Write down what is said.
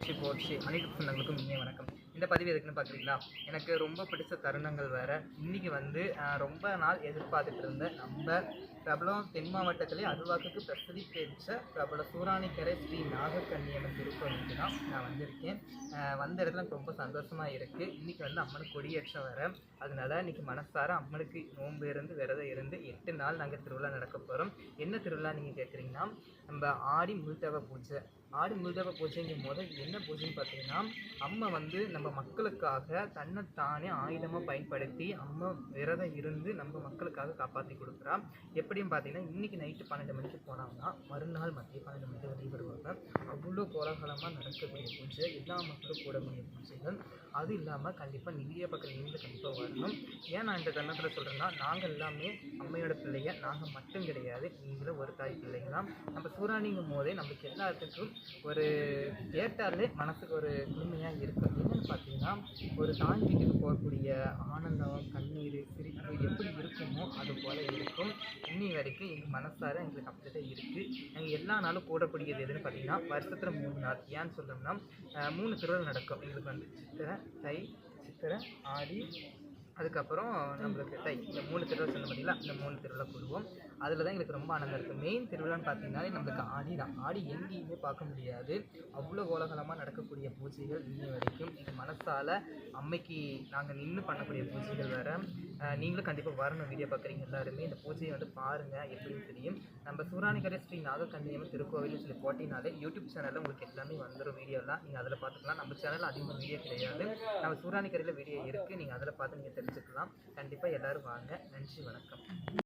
போற்றி அனைத்து சொந்தங்களுக்கும் இனிய வணக்கம். இந்த பதிவு எதுக்குன்னு பார்க்குறீங்களா? எனக்கு ரொம்ப பிடிச்ச தருணங்கள் வேறு. இன்னைக்கு வந்து ரொம்ப நாள் எதிர்பார்த்துட்டு இருந்த நம்ம பிரபலம் தென் மாவட்டத்திலே அருள்வாக்குக்கு பிரசித்தி பெற்ற பிரபல சூராணிக்கரை ஸ்ரீ நாகக்கன்னியம்மன் திருக்கோயிலுக்கு தான் நான் வந்திருக்கேன். வந்த இடத்துல எனக்கு ரொம்ப சந்தோஷமாக இருக்குது இன்றைக்கி வந்து அம்மனுக்கு கொடியேற்றம் வர அதனால் இன்னைக்கு மனசார அம்மனுக்கு நோன்பு இருந்து விரதம் இருந்து எட்டு நாள் நாங்கள் திருவிழா நடக்க போகிறோம் என்ன திருவிழா நீங்கள் கேட்குறீங்கன்னா நம்ம ஆடி முழுத்தவ பூஜை. ஆடி முழுதவ பூஜைங்கும் போது என்ன பூஜைன்னு பார்த்தீங்கன்னா அம்மா வந்து நம்ம மக்களுக்காக தன்னைத்தானே ஆயுதமாக பயன்படுத்தி அம்மா விரதம் இருந்து நம்ம மக்களுக்காக காப்பாற்றி கொடுக்குறா. எப்படின்னு பார்த்தீங்கன்னா இன்னைக்கு நைட்டு பன்னெண்டு மணிக்கு போனாங்கன்னா மறுநாள் மதியம் பன்னெண்டு மணிக்கு வழிபடுவாங்க அவ்வளோ கோலாகலமாக நடக்கக்கூடிய பூஜை எல்லா மக்களும் கூடக்கூடிய பூஜைகள் அது இல்லாமல் கண்டிப்பாக நிறைய பக்கம் இருந்து கண்டிப்பாக வரணும். ஏன் நான் இந்த தருணத்தில் சொல்கிறேன்னா நாங்கள் எல்லாமே அம்மையோட பிள்ளைங்க நாங்கள் மட்டும் கிடையாது நீங்களும் ஒரு தாய் பிள்ளைங்க தான். நம்ம சூறானிங்கும் போதே நம்மளுக்கு எல்லாத்துக்கும் ஒரு கேட்டாலே மனசுக்கு ஒரு உண்மையாக இருக்கும். என்னென்னு பார்த்தீங்கன்னா ஒரு தாய் வீட்டுக்கு போகக்கூடிய ஆனந்தம் கண்ணீர் சிரிப்பு எப்படி இருக்குமோ அது போல் இருக்கும். இன்னி வரைக்கும் எங்கள் மனசார எங்களுக்கு அப்படி தான் இருக்குது நாங்கள் எல்லா நாளும் கூடக்கூடியது எதுன்னு பார்த்தீங்கன்னா அப்படின்னா வருஷத்தில் மூணு நாள். ஏன்னு சொல்லணும்னா மூணு திருவிழா நடக்கும். எங்களுக்கு வந்து சித்திரை தை சித்திரை ஆடி அதுக்கப்புறம் நம்மளுக்கு தை. இந்த மூணு திருவிழா சொன்ன பார்த்தீங்களா இந்த மூணு திருவிழா கூடுவோம். அதில் தான் எங்களுக்கு ரொம்ப ஆனந்தம் இருக்குது மெயின் திருவிழான்னு பார்த்தீங்கன்னா நம்மளுக்கு ஆடி தான். ஆடி எங்கேயுமே பார்க்க முடியாது. அவ்வளோ கோலகலமாக நடக்கக்கூடிய பூஜைகள் இன்னி வரைக்கும். எங்கள் மனசால் அம்மைக்கு நாங்கள் நின்று பண்ணக்கூடிய பூஜைகள் வேறு. நீங்களும் கண்டிப்பாக வரணும் வீடியோ பார்க்குறீங்க எல்லாருமே. இந்த பூஜையை வந்து பாருங்கள் எப்படின்னு தெரியும். நம்ம சூரானிகர ஸ்ரீ நாகக்கண்ணியம்மன் திருக்கோவில்னு சொல்லி போட்டினாலே யூடியூப் சேனலில் உங்களுக்கு எல்லாமே வந்துடும் வீடியோலாம் நீங்கள் அதில் பார்த்துக்கலாம். நம்ம சேனலில் அதிகமாக வீடியோ கிடையாது. நம்ம சூராணிக்கரையில் வீடியோ இருக்குது நீங்கள் அதில் பார்த்து நீங்கள் தெரிஞ்சுக்கலாம். கண்டிப்பாக எல்லோரும் வாங்க. நன்றி வணக்கம்.